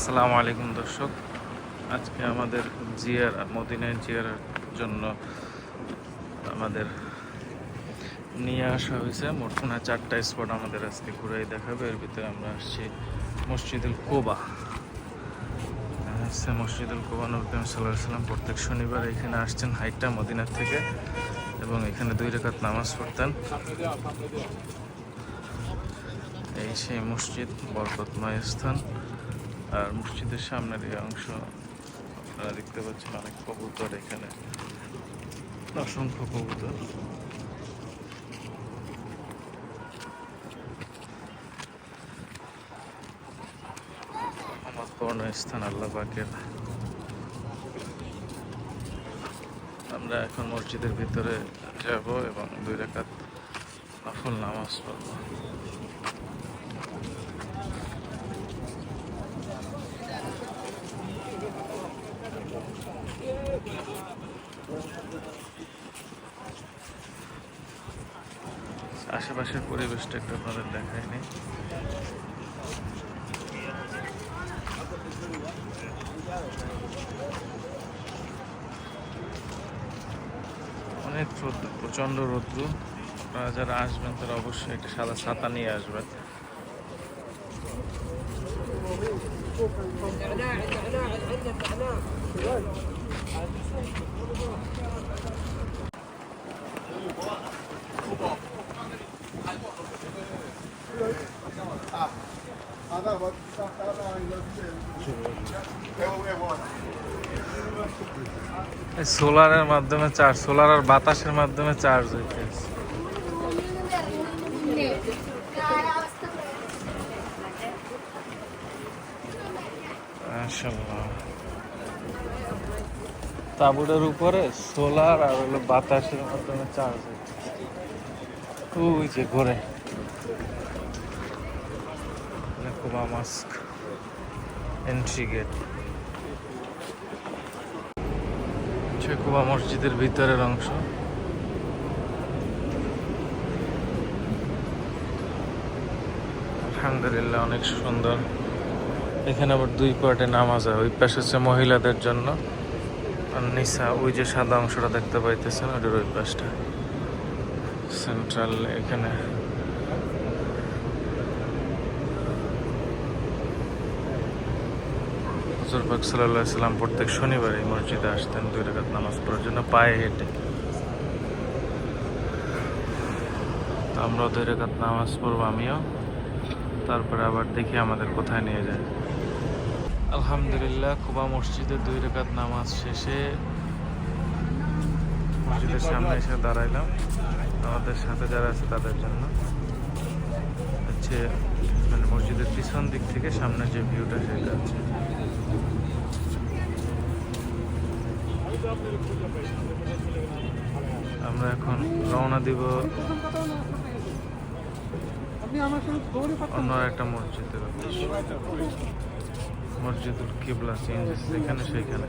আসসালামু আলাইকুম দর্শক। আজকে আমাদের জিয়ার, মদিনায় জিয়ার জন্য আমাদের নিয়ে আসা হয়েছে। মোট মনে হয় চারটা স্পট আমাদের আজকে ঘুরাই দেখাবে। এর ভিতরে আমরা আসছি মসজিদুল কোবা। হচ্ছে মসজিদুল কোবা নবীম সাল্লাহ সাল্লাম প্রত্যেক শনিবার এখানে আসছেন হাইটটা মদিনার থেকে এবং এখানে দুই রেখাত নামাজ পড়তেন। এই সেই মসজিদ বরকতময় স্থান। আর মসজিদের সামনের এই অংশ আপনারা দেখতে পাচ্ছেন অনেক কবুতর এখানে। অসংখ্য কবুতর। আমার পূর্ণ স্থান আল্লাহ পাকের আমরা এখন মসজিদের ভিতরে যাব এবং দুই রেখাত নফল নামাজ পড়ব। আশেপাশের পরিবেশটা একটু আপনাদের দেখায়নি অনেক রৌদ্র প্রচণ্ড রৌদ্র। আপনারা যারা আসবেন, তারা অবশ্যই একটা সাদা ছাতা নিয়ে আসবেন। সোলারের মাধ্যমে চার্জ, সোলার আর বাতাসের মাধ্যমে চার্জ মাশাআল্লাহ। তাঁবুটার উপরে সোলার আর হলো বাতাসের মাধ্যমে চার্জ হইতেছে ওই যে ঘুরে। কুমা মাস্ক এন্ট্রি গেট কুবা মসজিদের ভিতরের অংশ আলহামদুলিল্লাহ অনেক সুন্দর। এখানে আবার দুই পার্টে নামাজ হয়। ওই পাশে হচ্ছে মহিলাদের জন্য। আর নিসা ওই যে সাদা অংশটা দেখতে পাইতেছেন, ওটার ওই পাশটা। সেন্ট্রাল এখানে। হুজুর পাক সাল্লাহ সাল্লাম প্রত্যেক শনিবার এই মসজিদে আসতেন, দুই রাকাত নামাজ পড়ার জন্য পায়ে হেঁটে। আমরা দুই রাকাত নামাজ পড়ব আমিও, তারপরে আবার দেখি আমাদের কোথায় নিয়ে যায়। আলহামদুলিল্লাহ, কুবা মসজিদে দুই রেখাত নামাজ শেষে মসজিদের সামনে এসে দাঁড়াইলাম। আমাদের সাথে যারা আছে তাদের জন্য। হচ্ছে মানে মসজিদের পিছন দিক থেকে সামনে যে ভিউটা সেটা আছে। আমরা এখন রওনা দিব অন্য একটা মসজিদের মসজিদুল কিবলা যেখানে সেখানে।